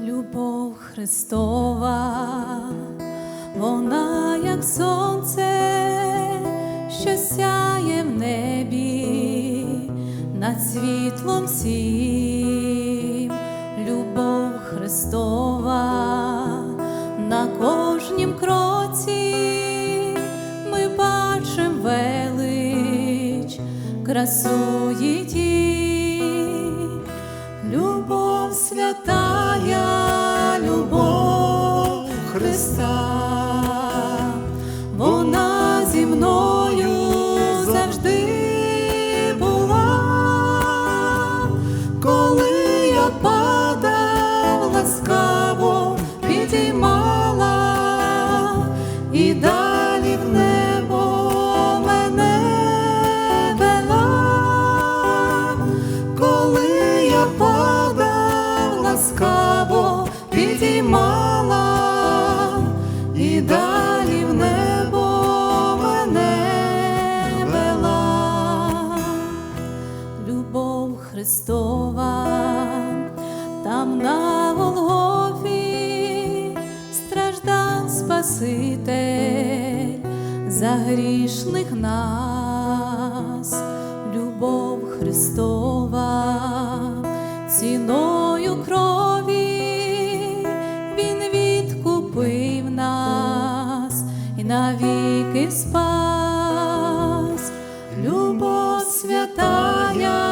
Любов Христова, вона як сонце, що сяє в небі над світлом всім. Любов Христова на кожнім кроці ми бачим велич, красу її. Святая, любов Христа, Спаситель за грішних нас, любов Христова, ціною крові Він відкупив нас і навіки спас. Любов святая,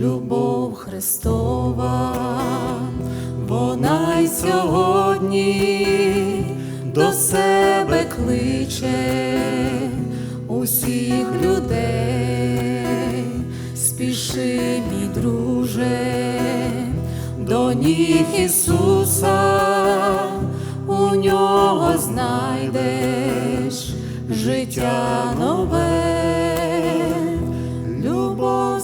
Любов Христова, вона й сьогодні до себе кличе усіх людей, спіши, мій друже, до ніг Ісуса, у нього знайдеш життя нове. Любов